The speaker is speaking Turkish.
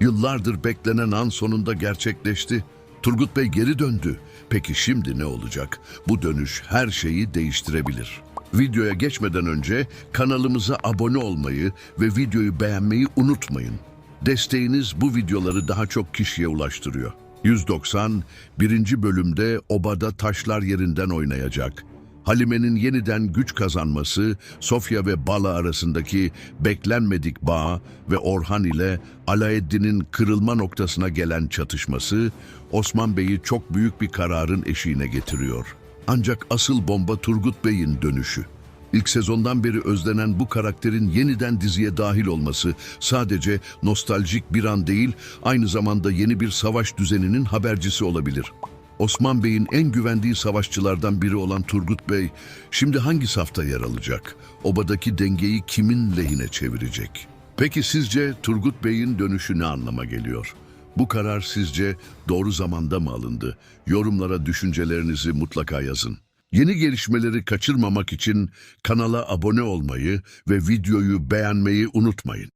Yıllardır beklenen an sonunda gerçekleşti. Turgut Bey geri döndü. Peki şimdi ne olacak? Bu dönüş her şeyi değiştirebilir. Videoya geçmeden önce kanalımıza abone olmayı ve videoyu beğenmeyi unutmayın. Desteğiniz bu videoları daha çok kişiye ulaştırıyor. 190 birinci bölümde obada taşlar yerinden oynayacak. Halime'nin yeniden güç kazanması, Sofya ve Bala arasındaki beklenmedik bağ ve Orhan ile Alaeddin'in kırılma noktasına gelen çatışması, Osman Bey'i çok büyük bir kararın eşiğine getiriyor. Ancak asıl bomba Turgut Bey'in dönüşü. İlk sezondan beri özlenen bu karakterin yeniden diziye dahil olması sadece nostaljik bir an değil, aynı zamanda yeni bir savaş düzeninin habercisi olabilir. Osman Bey'in en güvendiği savaşçılardan biri olan Turgut Bey, şimdi hangi safta yer alacak? Obadaki dengeyi kimin lehine çevirecek? Peki sizce Turgut Bey'in dönüşü ne anlama geliyor? Bu karar sizce doğru zamanda mı alındı? Yorumlara düşüncelerinizi mutlaka yazın. Yeni gelişmeleri kaçırmamak için kanala abone olmayı ve videoyu beğenmeyi unutmayın.